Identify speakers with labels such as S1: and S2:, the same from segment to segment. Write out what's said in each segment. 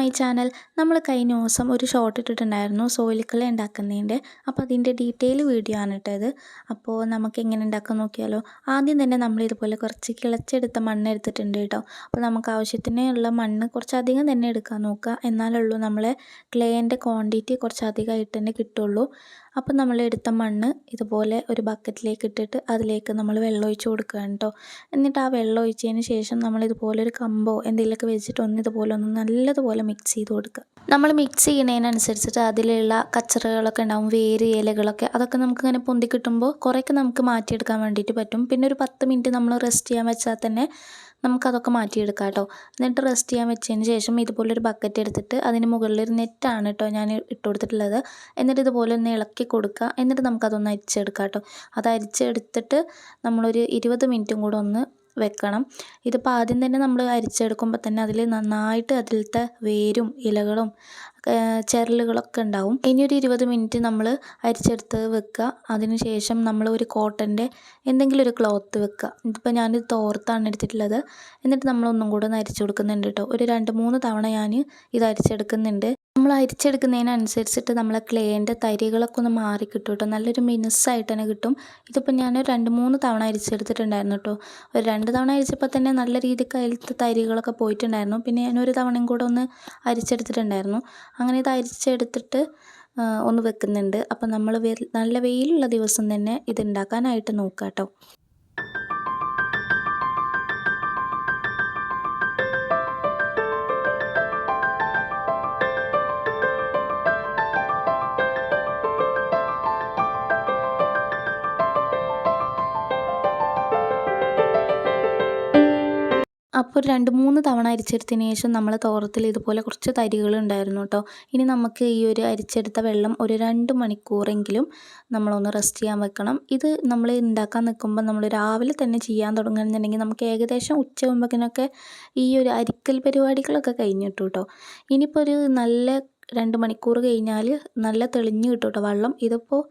S1: My channel. നമ്മൾ കഴിഞ്ഞ ദിവസം ഒരു ഷോർട്ട് ഇട്ടിട്ടുണ്ടായിരുന്നു സോയിലിക്കളി ഉണ്ടാക്കുന്നതിന്റെ. അപ്പോൾ അതിന്റെ ഡീറ്റെയിൽ വീഡിയോ ആണ് ഇട്ടത്. അപ്പോൾ നമുക്ക് എങ്ങനെ ഉണ്ടാക്കാൻ നോക്കിയാലോ ആദ്യം തന്നെ നമ്മൾ ഇതുപോലെ കുറച്ച് കിളച്ചെടുത്ത മണ്ണ് എടുത്തിട്ടുണ്ട് കേട്ടോ. അപ്പോൾ നമുക്ക് ആവശ്യത്തിനുള്ള മണ്ണ് കുറച്ചധികം തന്നെ എടുക്കാൻ നോക്കുക. എന്നാലുള്ളൂ നമ്മളെ ക്ലേന്റെ ക്വാണ്ടിറ്റി കുറച്ചധികമായിട്ട് തന്നെ കിട്ടുള്ളൂ. അപ്പോൾ നമ്മൾ എടുത്ത മണ്ണ് ഇതുപോലെ ഒരു ബക്കറ്റിലേക്ക് ഇട്ടിട്ട് അതിലേക്ക് നമ്മൾ വെള്ളം ഒഴിച്ച് കൊടുക്കുകയാണ് കേട്ടോ. എന്നിട്ട് ആ വെള്ളം ഒഴിച്ചതിന് ശേഷം നമ്മൾ ഇതുപോലെ ഒരു കമ്പോ എന്തെങ്കിലുമൊക്കെ വെച്ചിട്ട് ഒന്ന് ഇതുപോലെ ഒന്ന് നല്ലതുപോലെ മിക്സ് ചെയ്ത് കൊടുക്കുക. നമ്മൾ മിക്സ് ചെയ്യുന്നതിനനുസരിച്ചിട്ട് അതിലുള്ള കച്ചറകളൊക്കെ ഉണ്ടാവും വേര് ഇലകളൊക്കെ. അതൊക്കെ നമുക്ക് ഇങ്ങനെ പൊന്തി കിട്ടുമ്പോൾ കുറേയൊക്കെ നമുക്ക് മാറ്റിയെടുക്കാൻ വേണ്ടിയിട്ട് പറ്റും. പിന്നെ ഒരു പത്ത് മിനിറ്റ് നമ്മൾ റെസ്റ്റ് ചെയ്യാൻ വെച്ചാൽ തന്നെ നമുക്കതൊക്കെ മാറ്റിയെടുക്കാം കേട്ടോ. എന്നിട്ട് റെസ്റ്റ് ചെയ്യാൻ വെച്ചതിന് ശേഷം ഇതുപോലൊരു ബക്കറ്റ് എടുത്തിട്ട് അതിന് മുകളിലൊരു നെറ്റാണ് കേട്ടോ ഞാൻ ഇട്ട് കൊടുത്തിട്ടുള്ളത്. എന്നിട്ട് ഇതുപോലെ ഒന്ന് ഇളക്കി കൊടുക്കുക. എന്നിട്ട് നമുക്കതൊന്ന് അരിച്ചെടുക്കാം കേട്ടോ. അത് അരിച്ചെടുത്തിട്ട് നമ്മളൊരു ഇരുപത് മിനിറ്റും കൂടെ ഒന്ന് വെക്കണം. ഇതിപ്പോൾ ആദ്യം തന്നെ നമ്മൾ അരിച്ചെടുക്കുമ്പോൾ തന്നെ അതിൽ നന്നായിട്ട് അതിലത്തെ വേരും ഇലകളും ചെരലുകളൊക്കെ ഉണ്ടാവും. ഇനി ഒരു ഇരുപത് മിനിറ്റ് നമ്മൾ അരിച്ചെടുത്ത് വെക്കുക. അതിന് ശേഷം നമ്മൾ ഒരു കോട്ടന്റെ എന്തെങ്കിലും ഒരു ക്ലോത്ത് വെക്കുക. ഇതിപ്പോൾ ഞാൻ തോർത്താണ് എടുത്തിട്ടുള്ളത്. എന്നിട്ട് നമ്മൾ ഒന്നും കൂടെ ഒന്ന് അരിച്ചു കൊടുക്കുന്നുണ്ട് കേട്ടോ. ഒരു രണ്ട് മൂന്ന് തവണ ഞാൻ ഇത് അരിച്ചെടുക്കുന്നുണ്ട്. നമ്മൾ അരിച്ചെടുക്കുന്നതിനനുസരിച്ചിട്ട് നമ്മളെ ക്ലേന്റെ തരികളൊക്കെ ഒന്ന് മാറി കിട്ടും കേട്ടോ. നല്ലൊരു മിനുസായിട്ട് തന്നെ കിട്ടും. ഇതിപ്പോൾ ഞാൻ രണ്ട് മൂന്ന് തവണ അരിച്ചെടുത്തിട്ടുണ്ടായിരുന്നു കേട്ടോ. ഒരു രണ്ട് തവണ അരിച്ചപ്പോൾ തന്നെ നല്ല രീതിക്ക് അതിലത്തെ തരികളൊക്കെ പോയിട്ടുണ്ടായിരുന്നു. പിന്നെ ഞാൻ ഒരു തവണയും കൂടെ ഒന്ന് അരിച്ചെടുത്തിട്ടുണ്ടായിരുന്നു. അങ്ങനെ ഇത് അരിച്ചെടുത്തിട്ട് ഒന്ന് വെക്കുന്നുണ്ട്. അപ്പം നമ്മൾ നല്ല വെയിലുള്ള ദിവസം തന്നെ ഇത് ഉണ്ടാക്കാനായിട്ട് നോക്കാം കേട്ടോ അപ്പോൾ രണ്ട് മൂന്ന് തവണ അരിച്ചെടുത്തതിന് ശേഷം നമ്മൾ തോറത്തിൽ ഇതുപോലെ കുറച്ച് തരികൾ ഉണ്ടായിരുന്നു കേട്ടോ ഇനി നമുക്ക് ഈ ഒരു അരിച്ചെടുത്ത വെള്ളം ഒരു രണ്ട് മണിക്കൂറെങ്കിലും നമ്മളൊന്ന് റെസ്റ്റ് ചെയ്യാൻ വെക്കണം. ഇത് നമ്മൾ ഉണ്ടാക്കാൻ നിൽക്കുമ്പോൾ നമ്മൾ രാവിലെ തന്നെ ചെയ്യാൻ തുടങ്ങുകയാണെന്നുണ്ടെങ്കിൽ നമുക്ക് ഏകദേശം ഉച്ചയാകുമ്പോഴേക്കിനൊക്കെ ഈ ഒരു അരിക്കൽ പരിപാടികളൊക്കെ കഴിഞ്ഞിട്ടു കേട്ടോ ഇനിയിപ്പോൾ ഒരു നല്ല രണ്ട് മണിക്കൂർ കഴിഞ്ഞാൽ നല്ല തെളിഞ്ഞ് കിട്ടും കേട്ടോ വെള്ളം. ഇതിപ്പോൾ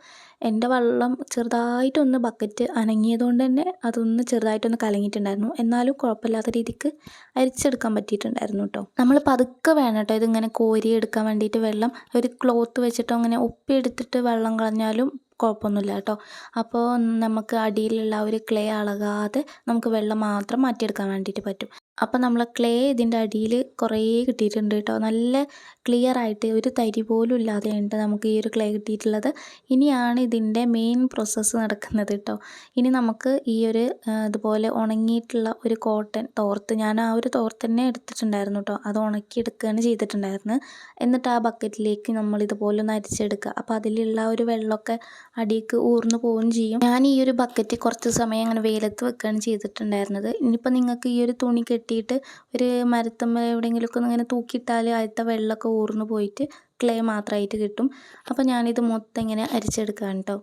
S1: എന്റെ വെള്ളം ചെറുതായിട്ടൊന്ന് ബക്കറ്റ് അനങ്ങിയതുകൊണ്ട് തന്നെ അതൊന്ന് ചെറുതായിട്ടൊന്ന് കലങ്ങിയിട്ടുണ്ടായിരുന്നു. എന്നാലും കുഴപ്പമില്ലാത്ത രീതിക്ക് അരിച്ചെടുക്കാൻ പറ്റിയിട്ടുണ്ടായിരുന്നു കേട്ടോ. നമ്മൾ പതുക്കെ വേണം കേട്ടോ ഇതിങ്ങനെ കോരി എടുക്കാൻ വേണ്ടിയിട്ട് വെള്ളം. ഒരു ക്ലോത്ത് വെച്ചിട്ടോ അങ്ങനെ ഒപ്പിയെടുത്തിട്ട് വെള്ളം കളഞ്ഞാലും കുഴപ്പമൊന്നുമില്ല കേട്ടോ. അപ്പോൾ നമുക്ക് അടിയിലുള്ള ഒരു ക്ലേ അളകാതെ നമുക്ക് വെള്ളം മാത്രം മാറ്റിയെടുക്കാൻ വേണ്ടിയിട്ട് പറ്റും. അപ്പോൾ നമ്മൾ ക്ലേ ഇതിന്റെ അടിയിൽ കുറേ കിട്ടിയിട്ടുണ്ട് കേട്ടോ നല്ല ക്ലിയർ ആയിട്ട് ഒരു തരി പോലും ഇല്ലാതെയുണ്ട് നമുക്ക് ഈ ഒരു ക്ലേ കിട്ടിയിട്ടുള്ളത്. ഇനിയാണ് ഇതിന്റെ മെയിൻ പ്രോസസ്സ് നടക്കുന്നത് കേട്ടോ ഇനി നമുക്ക് ഈ ഒരു ഇതുപോലെ ഉണങ്ങിയിട്ടുള്ള ഒരു കോട്ടൺ തോർത്ത് ഞാൻ ആ ഒരു തോർത്ത് തന്നെ എടുത്തിട്ടുണ്ടായിരുന്നു കേട്ടോ അത് ഉണക്കിയെടുക്കുകയാണ് ചെയ്തിട്ടുണ്ടായിരുന്നു എന്നിട്ട് ആ ബക്കറ്റിലേക്ക് നമ്മൾ ഇതുപോലെ ഒന്ന് അരിച്ചെടുക്കുക. അപ്പോൾ അതിലുള്ള ഒരു വെള്ളമൊക്കെ അടിയിലേക്ക് ഊർന്നു പോവുകയും ചെയ്യും. ഞാൻ ഈ ഒരു ബക്കറ്റ് കുറച്ച് സമയം അങ്ങനെ വെയിലത്ത് വെക്കുകയാണ് ചെയ്തിട്ടുണ്ടായിരുന്നത്. ഇനിയിപ്പോൾ നിങ്ങൾക്ക് ഈ ഒരു തുണി കെട്ടിയിട്ട് ഒരു മരത്തമ്മ എവിടെയെങ്കിലുമൊക്കെ ഇങ്ങനെ തൂക്കിയിട്ടാൽ ആദ്യത്തെ വെള്ളമൊക്കെ ഊർന്നു പോയിട്ട് ക്ലേ മാത്രമായിട്ട് കിട്ടും. അപ്പോൾ ഞാനിത് മൊത്തം ഇങ്ങനെ അരിച്ചെടുക്കുകയാണ് കേട്ടോ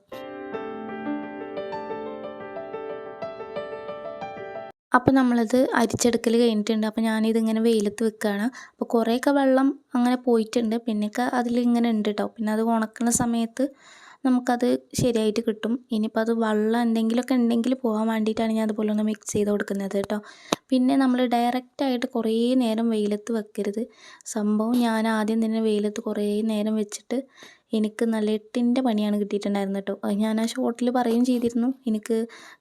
S1: അപ്പോൾ നമ്മളത് അരിച്ചെടുക്കൽ കഴിഞ്ഞിട്ടുണ്ട്. അപ്പോൾ ഞാനിതിങ്ങനെ വെയിലത്ത് വെക്കുകയാണ്. അപ്പോൾ കുറേയൊക്കെ വെള്ളം അങ്ങനെ പോയിട്ടുണ്ട്. പിന്നെയൊക്കെ അതിലിങ്ങനെ ഉണ്ട് കേട്ടോ പിന്നെ അത് ഉണക്കുന്ന സമയത്ത് നമുക്കത് ശരിയായിട്ട് കിട്ടും. ഇനിയിപ്പോൾ അത് വെള്ളം എന്തെങ്കിലുമൊക്കെ ഉണ്ടെങ്കിൽ പോകാൻ വേണ്ടിയിട്ടാണ് ഞാൻ അതുപോലെ ഒന്ന് മിക്സ് ചെയ്ത് കൊടുക്കുന്നത് കേട്ടോ. പിന്നെ നമ്മൾ ഡയറക്റ്റായിട്ട് കുറേ നേരം വെയിലത്ത് വെക്കരുത്. സംഭവം ഞാൻ ആദ്യം തന്നെ വെയിലത്ത് കുറേ നേരം വെച്ചിട്ട് എനിക്ക് നല്ല എട്ടിന്റെ പണിയാണ് കിട്ടിയിട്ടുണ്ടായിരുന്നത് കേട്ടോ. ഞാൻ ആ ഷോർട്ടിൽ പറയുകയും ചെയ്തിരുന്നു. എനിക്ക്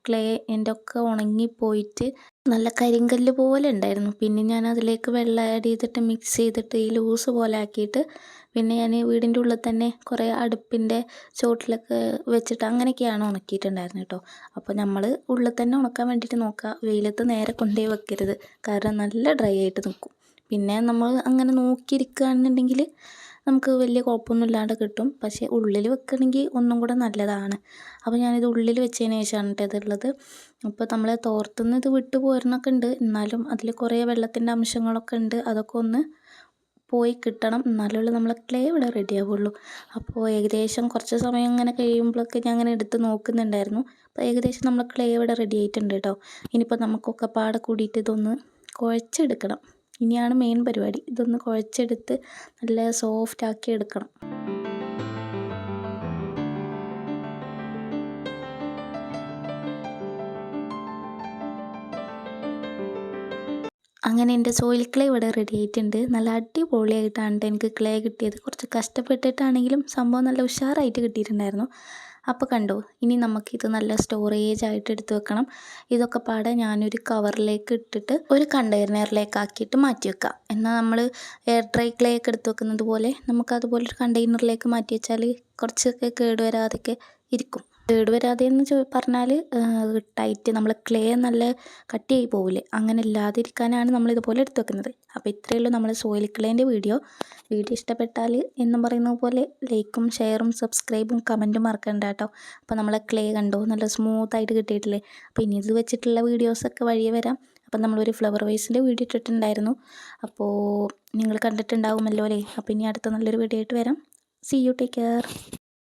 S1: ക്ലേ എന്റെ ഒക്കെ ഉണങ്ങിപ്പോയിട്ട് നല്ല കരിങ്കല്ല് പോലെ ഉണ്ടായിരുന്നു. പിന്നെ ഞാൻ അതിലേക്ക് വെള്ളം ആഡ് ചെയ്തിട്ട് മിക്സ് ചെയ്തിട്ട് ഈ ലൂസ് പോലെ ആക്കിയിട്ട് പിന്നെ ഞാൻ വീടിന്റെ ഉള്ളിൽ തന്നെ കുറേ അടുപ്പിന്റെ ചോട്ടിലൊക്കെ വെച്ചിട്ട് അങ്ങനെയൊക്കെയാണ് ഉണക്കിയിട്ടുണ്ടായിരുന്നത് കേട്ടോ. അപ്പോൾ നമ്മൾ ഉള്ളിൽ തന്നെ ഉണക്കാൻ വേണ്ടിയിട്ട് നോക്കുക. വെയിലത്ത് നേരെ കൊണ്ടേ വെക്കരുത്. കാരണം നല്ല ഡ്രൈ ആയിട്ട് നിൽക്കും. പിന്നെ നമ്മൾ അങ്ങനെ നോക്കിയിരിക്കുകയാണെന്നുണ്ടെങ്കിൽ നമുക്ക് വലിയ കുഴപ്പമൊന്നും ഇല്ലാണ്ട് കിട്ടും. പക്ഷേ ഉള്ളിൽ വെക്കണമെങ്കിൽ ഒന്നും കൂടെ നല്ലതാണ്. അപ്പോൾ ഞാനിത് ഉള്ളിൽ വെച്ചതിന് ശേഷമാണ് കേട്ടോ ഇതുള്ളത്. അപ്പോൾ നമ്മൾ തോർത്തുനിന്ന് ഇത് വിട്ടു പോരുന്നൊക്കെ ഉണ്ട് എന്നാലും അതിൽ കുറേ വെള്ളത്തിന്റെ അംശങ്ങളൊക്കെ ഉണ്ട് അതൊക്കെ ഒന്ന് പോയി കിട്ടണം. എന്നാലുള്ളൂ നമ്മളെ ക്ലേ ഇവിടെ റെഡി ആവുള്ളൂ. അപ്പോൾ ഏകദേശം കുറച്ച് സമയം ഇങ്ങനെ കഴിയുമ്പോഴൊക്കെ ഞാൻ അങ്ങനെ എടുത്ത് നോക്കുന്നുണ്ടായിരുന്നു. അപ്പോൾ ഏകദേശം നമ്മൾ ക്ലേ ഇവിടെ റെഡി ആയിട്ടുണ്ട് കേട്ടോ ഇനിയിപ്പോൾ നമുക്കൊക്കെ പാടെ കൂടിയിട്ട് ഇതൊന്ന് കുഴച്ചെടുക്കണം. ഇനിയാണ് മെയിൻ പരിപാടി. ഇതൊന്ന് കുഴച്ചെടുത്ത് നല്ല സോഫ്റ്റ് ആക്കി എടുക്കണം. അങ്ങനെ എന്റെ സോയിൽ ക്ലേ ഇവിടെ റെഡി ആയിട്ടുണ്ട്. നല്ല അടിപൊളിയായിട്ടാണ് എനിക്ക് ക്ലേ കിട്ടിയത്. കുറച്ച് കഷ്ടപ്പെട്ടിട്ടാണെങ്കിലും സംഭവം നല്ല ഉഷാറായിട്ട് കിട്ടിയിട്ടുണ്ടായിരുന്നു. അപ്പോൾ കണ്ടോ ഇനി നമുക്കിത് നല്ല സ്റ്റോറേജ് ആയിട്ട് എടുത്ത് വെക്കണം. ഇതൊക്കെ പാടെ ഞാനൊരു കവറിലേക്ക് ഇട്ടിട്ട് ഒരു കണ്ടെയ്നറിലേക്ക് ആക്കിയിട്ട് മാറ്റി വെക്കാം. എന്നാൽ നമ്മൾ എയർ ഡ്രൈ ക്ലേ ഒക്കെ എടുത്ത് വെക്കുന്നത് പോലെ നമുക്ക് അതുപോലെ ഒരു കണ്ടെയ്നറിലേക്ക് മാറ്റി വെച്ചാൽ കുറച്ചൊക്കെ കേടുവരാതൊക്കെ ഇരിക്കും. കേടുവരാതെ എന്ന് ചോ പറഞ്ഞാൽ ടൈറ്റ് നമ്മൾ ക്ലേ നല്ല കട്ടിയായി പോവില്ലേ? അങ്ങനെ ഇല്ലാതിരിക്കാനാണ് നമ്മൾ ഇതുപോലെ എടുത്ത് വെക്കുന്നത്. അപ്പോൾ ഇത്രയേ ഉള്ളൂ നമ്മൾ സോയിൽ ക്ലേന്റെ വീഡിയോ. വീഡിയോ ഇഷ്ടപ്പെട്ടാൽ എന്നും പറയുന്ന പോലെ ലൈക്കും ഷെയറും സബ്സ്ക്രൈബും കമന്റും മറക്കണ്ട കേട്ടോ. അപ്പോൾ നമ്മളെ ക്ലേ കണ്ടോ? നല്ല സ്മൂത്തായിട്ട് കിട്ടിയിട്ടില്ലേ? അപ്പോൾ ഇനി ഇത് വെച്ചിട്ടുള്ള വീഡിയോസൊക്കെ വഴിയെ വരാം. അപ്പം നമ്മളൊരു ഫ്ലവർ വൈസിന്റെ വീഡിയോ ഇട്ടിട്ടുണ്ടായിരുന്നു. അപ്പോൾ നിങ്ങൾ കണ്ടിട്ടുണ്ടാവുമല്ലോ അല്ലേ? അപ്പോൾ ഇനി അടുത്ത നല്ലൊരു വീഡിയോ ആയിട്ട് വരാം. C you take care